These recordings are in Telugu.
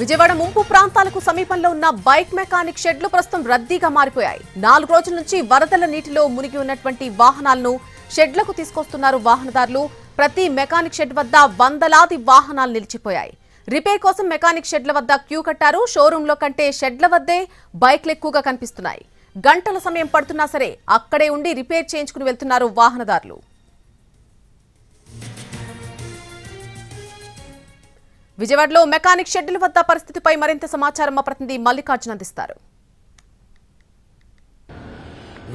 విజయవాడ ముంపు ప్రాంతాలకు సమీపంలో ఉన్న బైక్ మెకానిక్ షెడ్లు ప్రస్తుతం రద్దీగా మారిపోయాయి. నాలుగు రోజుల నుంచి వరదల నీటిలో మునిగి ఉన్నటువంటి వాహనాలను షెడ్లకు తీసుకొస్తున్నారు వాహనదారులు. ప్రతి మెకానిక్ షెడ్ వద్ద వందలాది వాహనాలు నిలిచిపోయాయి. రిపేర్ కోసం మెకానిక్ షెడ్ల వద్ద క్యూ కట్టారు. షోరూంలో కంటే షెడ్ల వద్దే బైక్లు ఎక్కువగా కనిపిస్తున్నాయి. గంటల సమయం పడుతున్నా సరే అక్కడే ఉండి రిపేర్ చేయించుకుని వెళ్తున్నారు వాహనదారులు. విజయవాడలో మెకానిక్ షెడ్యూల్ వద్ద పరిస్థితిపై మరింత సమాచారం మా ప్రతినిధి మల్లికార్జున అందిస్తారు.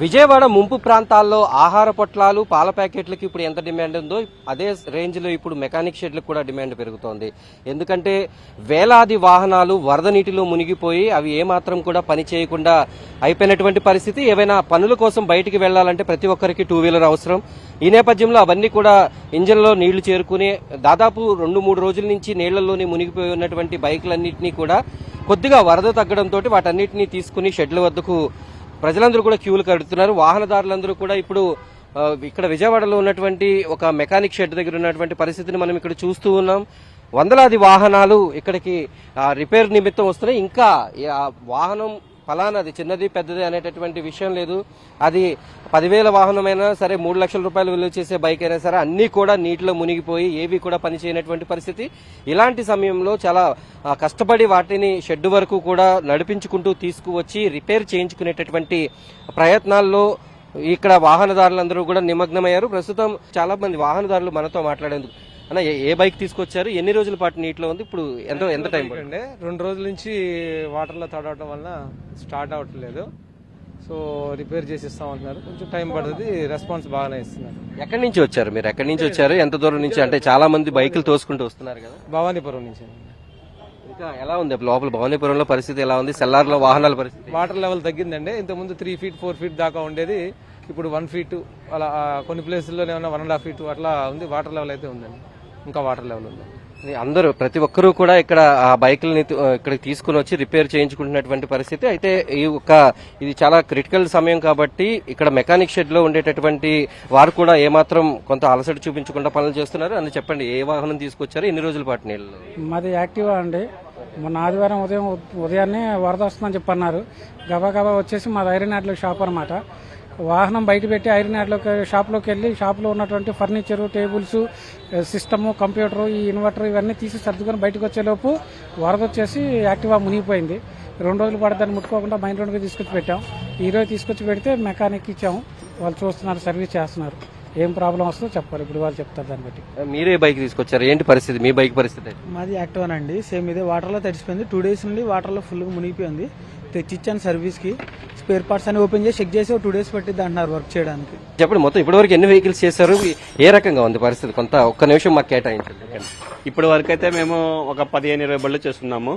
విజయవాడ ముంపు ప్రాంతాల్లో ఆహార పొట్లాలు పాల ప్యాకెట్లకి ఇప్పుడు ఎంత డిమాండ్ ఉందో అదే రేంజ్లో ఇప్పుడు మెకానిక్ షెడ్లకు కూడా డిమాండ్ పెరుగుతోంది. ఎందుకంటే వేలాది వాహనాలు వరద నీటిలో మునిగిపోయి అవి ఏమాత్రం కూడా పని చేయకుండా అయిపోయినటువంటి పరిస్థితి. ఏవైనా పనుల కోసం బయటికి వెళ్ళాలంటే ప్రతి ఒక్కరికి టూ వీలర్ అవసరం. ఈ నేపథ్యంలో అవన్నీ కూడా ఇంజన్లో నీళ్ళు చేరుకుని దాదాపు రెండు మూడు రోజుల నుంచి నీళ్ళలోనే మునిగిపోయి ఉన్నటువంటి బైకులన్నింటినీ కూడా కొద్దిగా వరద తగ్గడంతో వాటన్నిటిని తీసుకుని షెడ్ల వద్దకు ప్రజలందరూ కూడా క్యూలు కడుతున్నారు. వాహనదారులందరూ కూడా ఇప్పుడు ఇక్కడ విజయవాడలో ఉన్నటువంటి ఒక మెకానిక్ షెడ్ దగ్గర ఉన్నటువంటి పరిస్థితిని మనం ఇక్కడ చూస్తూ ఉన్నాం. వందలాది వాహనాలు ఇక్కడికి రిపేర్ నిమిత్తం వస్తున్నాయి. ఇంకా వాహనం ఫలానాది చిన్నది పెద్దది అనేటటువంటి విషయం లేదు. అది పదివేల వాహనమైనా సరే మూడు లక్షల రూపాయలు విలువ చేసే బైక్ అయినా సరే అన్ని కూడా నీటిలో మునిగిపోయి ఏవి కూడా పనిచేయనటువంటి పరిస్థితి. ఇలాంటి సమయంలో చాలా కష్టపడి వాటిని షెడ్ వరకు కూడా నడిపించుకుంటూ తీసుకువచ్చి రిపేర్ చేయించుకునేటటువంటి ప్రయత్నాల్లో ఇక్కడ వాహనదారులందరూ కూడా నిమగ్నమయ్యారు. ప్రస్తుతం చాలా మంది వాహనదారులు మనతో మాట్లాడేందుకు అన్న ఏ- బైక్ తీసుకొచ్చారు? ఎన్ని రోజుల పాటు నీటిలో ఉంది? ఇప్పుడు ఎంత ఎంత టైం అండి. రెండు రోజుల నుంచి వాటర్లో తడవటం వల్ల స్టార్ట్ అవ్వట్లేదు సో రిపేర్ చేసి ఇస్తామంటున్నారు కొంచెం టైం పడుతుంది. రెస్పాన్స్ బాగానే ఇస్తున్నారు. ఎక్కడి నుంచి వచ్చారు మీరు? ఎక్కడి నుంచి వచ్చారు? ఎంత దూరం నుంచి? అంటే చాలా మంది బైకులు తోసుకుంటూ వస్తున్నారు కదా. భవానీపురం నుంచి ఇంకా ఎలా ఉంది? లోపల భవానీపురంలో పరిస్థితి ఎలా ఉంది? సెల్లార్లో వాహనాల పరిస్థితి? వాటర్ లెవెల్ తగ్గిందండి. ఇంతకుముందు త్రీ ఫీట్ ఫోర్ ఫీట్ దాకా ఉండేది. ఇప్పుడు వన్ ఫీట్ అలా కొన్ని ప్లేసుల్లో ఏమన్నా వన్ అండ్ హాఫ్ ఫీట్ అట్లా ఉంది. వాటర్ లెవెల్ అయితే ఉందండి. ఇంకా వాటర్ లెవెల్ ఉంది. అందరూ ప్రతి ఒక్కరూ కూడా ఇక్కడ ఆ బైకులని ఇక్కడ తీసుకుని వచ్చి రిపేర్ చేయించుకుంటున్నటువంటి పరిస్థితి. అయితే ఈ ఒక ఇది చాలా క్రిటికల్ సమయం కాబట్టి ఇక్కడ మెకానిక్ షెడ్లో ఉండేటటువంటి వారు కూడా ఏమాత్రం కొంత అలసట చూపించకుండా పనులు చేస్తున్నారు. అని చెప్పండి ఏ వాహనం తీసుకొచ్చారు? ఎన్ని రోజుల పాటు నీళ్ళు? మాది యాక్టివా అండి. మొన్న ఆదివారం ఉదయం ఉదయాన్నే వరద వస్తుందని చెప్పన్నారు. గబా గబా వచ్చేసి మాది ఐరన్ షాప్ అనమాట వాహనం బయట పెట్టి ఐరన్ యాడ్లోకి షాప్లోకి వెళ్ళి షాప్లో ఉన్నటువంటి ఫర్నిచర్ టేబుల్స్ సిస్టము కంప్యూటర్ ఈ ఇన్వర్టర్ ఇవన్నీ తీసి సర్దుకొని బయటకు వచ్చేలోపు వరద వచ్చేసి యాక్టివా మునిగిపోయింది. రెండు రోజులు పడదాన్ని ముట్టుకోకుండా మైన్ రోడ్కి తీసుకొచ్చి పెట్టాం. ఈ రోజు తీసుకొచ్చి పెడితే మెకానిక్ ఇచ్చాము. వాళ్ళు చూస్తున్నారు సర్వీస్ చేస్తున్నారు. ఏం ప్రాబ్లం వస్తుందో చెప్పాలి. ఇప్పుడు వాళ్ళు చెప్తారు దాన్ని బట్టి. మీరే బైక్ తీసుకొచ్చారు. ఏంటి పరిస్థితి? మీ బైక్ పరిస్థితి? మాది యాక్టివ్ అండి. సేమ్ ఇదే. వాటర్లో తడిసిపోయింది. టూ డేస్ నుండి వాటర్లో ఫుల్గా మునిగిపోయింది. తెచ్చిచ్చాను సర్వీస్కి. స్పేర్ పార్ట్స్ అని ఓపెన్ చేసి చెక్ చేసి ఒక టూ డేస్ పట్టిద్ది అంటున్నారు వర్క్ చేయడానికి. చెప్పండి మొత్తం ఇప్పటివరకు ఎన్ని వెహికల్స్ చేశారు? ఏ రకంగా ఉంది పరిస్థితి? కొంత ఒక్క నిమిషం మాకు కేటాయించండి. ఇప్పటి వరకు అయితే మేము ఒక పదిహేను ఇరవై బళ్ళు చేస్తున్నాము.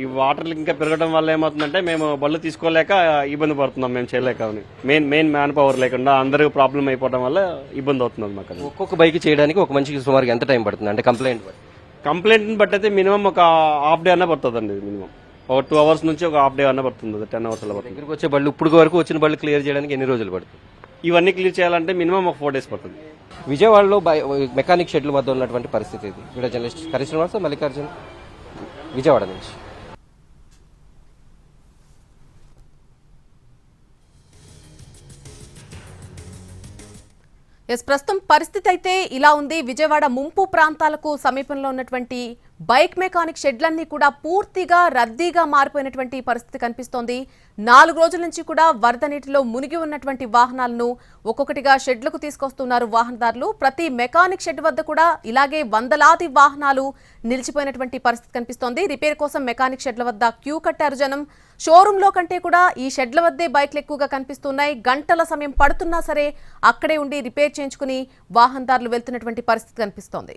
ఈ వాటర్ ఇంకా పెరగడం వల్ల ఏమవుతుందంటే మేము బళ్ళు తీసుకోలేక ఇబ్బంది పడుతున్నాం మేము చేయలేక. మెయిన్ మెయిన్ మ్యాన్ పవర్ లేకుండా అందరూ ప్రాబ్లం అయిపోవడం వల్ల ఇబ్బంది అవుతుంది మాకు ఒక్కొక్క బైక్ చేయడానికి ఒక మనిషికి సుమారుగా ఎంత టైం పడుతుంది? అంటే కంప్లైంట్ బట్టి. కంప్లైంట్ బట్టి అయితే మినిమం ఒక హాఫ్ డే అన్న పడుతుందండి మినిమం ఒక టూ అవర్స్ నుంచి ఒక హాఫ్ డే అన్న పడుతుంది టెన్ అవర్స్ అలా పడుతుంది. దగ్గరికి వచ్చే బళ్ళు ఇప్పుడు వరకు వచ్చిన బళ్ళు క్లియర్ చేయడానికి ఎన్ని రోజులు పడుతుంది? ఇవన్నీ క్లియర్ చేయాలంటే మినిమం ఒక ఫోర్ డేస్ పడుతుంది. విజయవాడలో బై- మెకానిక్ షెడ్ల వద్ద ఉన్నటువంటి పరిస్థితి ఇది. వీడియో జర్నలిస్ట్ హరి శ్రీనివాస్ మల్లికార్జున్ విజయవాడ నుంచి. ఎస్ ప్రస్తుతం పరిస్థితి అయితే ఇలా ఉంది. విజయవాడ ముంపు ప్రాంతాలకు సమీపంలో ఉన్నటువంటి బైక్ మెకానిక్ షెడ్లన్నీ కూడా పూర్తిగా రద్దీగా మారిపోయినటువంటి పరిస్థితి కనిపిస్తోంది. నాలుగు రోజుల నుంచి కూడా వరద నీటిలో మునిగి ఉన్నటువంటి వాహనాలను ఒక్కొక్కటిగా షెడ్లకు తీసుకొస్తున్నారు వాహనదారులు. ప్రతి మెకానిక్ షెడ్ వద్ద కూడా ఇలాగే వందలాది వాహనాలు నిలిచిపోయినటువంటి పరిస్థితి కనిపిస్తోంది. రిపేర్ కోసం మెకానిక్ షెడ్ల వద్ద క్యూ కట్టారు జనం. షోరూంలో కంటే కూడా ఈ షెడ్ల వద్దే బైక్లు ఎక్కువగా కనిపిస్తున్నాయి. గంటల సమయం పడుతున్నా సరే అక్కడే ఉండి రిపేర్ చేయించుకుని వాహనదారులు వెళ్తున్నటువంటి పరిస్థితి కనిపిస్తోంది.